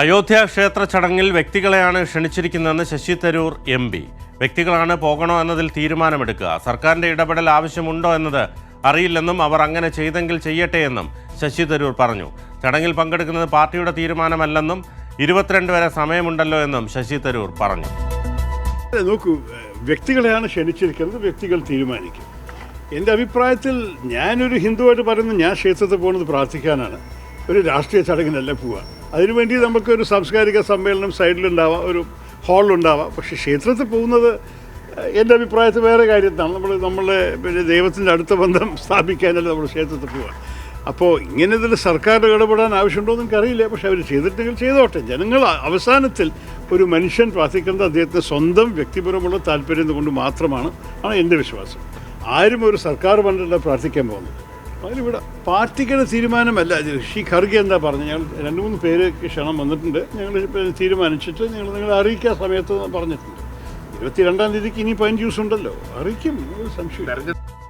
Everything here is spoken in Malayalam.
അയോധ്യ ക്ഷേത്ര ചടങ്ങിൽ വ്യക്തികളെയാണ് ക്ഷണിച്ചിരിക്കുന്നതെന്ന് ശശി തരൂർ എം പി. വ്യക്തികളാണ് പോകണോ എന്നതിൽ തീരുമാനമെടുക്കുക. സർക്കാരിന്റെ ഇടപെടൽ ആവശ്യമുണ്ടോ എന്നത് അറിയില്ലെന്നും അവർ അങ്ങനെ ചെയ്തെങ്കിൽ ചെയ്യട്ടെ എന്നും ശശി തരൂർ പറഞ്ഞു. ചടങ്ങിൽ പങ്കെടുക്കുന്നത് പാർട്ടിയുടെ തീരുമാനമല്ലെന്നും ഇരുപത്തിരണ്ട് വരെ സമയമുണ്ടല്ലോ എന്നും ശശി തരൂർ പറഞ്ഞു. നോക്കൂ വ്യക്തികളെയാണ് ക്ഷണിച്ചിരിക്കുന്നത് വ്യക്തികൾ തീരുമാനിക്കും. എന്റെ അഭിപ്രായത്തിൽ ഞാനൊരു ഹിന്ദുവായിട്ട് പറയുന്നത് ഞാൻ ക്ഷേത്രത്തിൽ പോകുന്നത് പ്രാർത്ഥിക്കാനാണ്. ഒരു രാഷ്ട്രീയ ചടങ്ങിനല്ല പോവുക. അതിനുവേണ്ടി നമുക്കൊരു സാംസ്കാരിക സമ്മേളനം സൈഡിലുണ്ടാവാം ഒരു ഹാളിലുണ്ടാവാം പക്ഷേ ക്ഷേത്രത്തിൽ പോകുന്നത് എന്റെ അഭിപ്രായത്തിൽ വേറെ കാര്യത്താണ് നമ്മൾ നമ്മളെ പിന്നെ ദൈവത്തിന്റെ അടുത്ത ബന്ധം സ്ഥാപിക്കാനല്ല നമ്മൾ ക്ഷേത്രത്തിൽ പോവുക. അപ്പോൾ ഇങ്ങനെ ഇതിൽ സർക്കാരിന്റെ ഇടപെടാൻ ആവശ്യമുണ്ടോ എന്ന് എനിക്കറിയില്ല. പക്ഷേ അവർ ചെയ്തിട്ടെങ്കിൽ ചെയ്തോട്ടെ. ജനങ്ങൾ അവസാനത്തിൽ ഒരു മനുഷ്യൻ പ്രാർത്ഥിക്കുന്നത് അദ്ദേഹത്തെ സ്വന്തം വ്യക്തിപരമുള്ള താല്പര്യം കൊണ്ട് മാത്രമാണ്. ആണ് എന്റെ വിശ്വാസം. ആരും ഒരു സർക്കാർ ഫണ്ടല്ല പ്രാർത്ഥിക്കാൻ പോകുന്നത്. അതിലിവിടെ പാർട്ടിക്കുള്ള തീരുമാനമല്ല ഋഷി ഖർഗെ എന്താ പറഞ്ഞത്? ഞങ്ങൾ രണ്ട് മൂന്ന് പേര് ക്ഷണം വന്നിട്ടുണ്ട്. ഞങ്ങൾ തീരുമാനിച്ചിട്ട് ഞങ്ങൾ നിങ്ങളെ അറിയിക്കാൻ സമയത്ത് പറഞ്ഞിട്ടുണ്ട്. ഇരുപത്തിരണ്ടാം തീയതിക്ക് ഇനി പതിനഞ്ച് ദിവസം ഉണ്ടല്ലോ. അറിയിക്കും സംശയം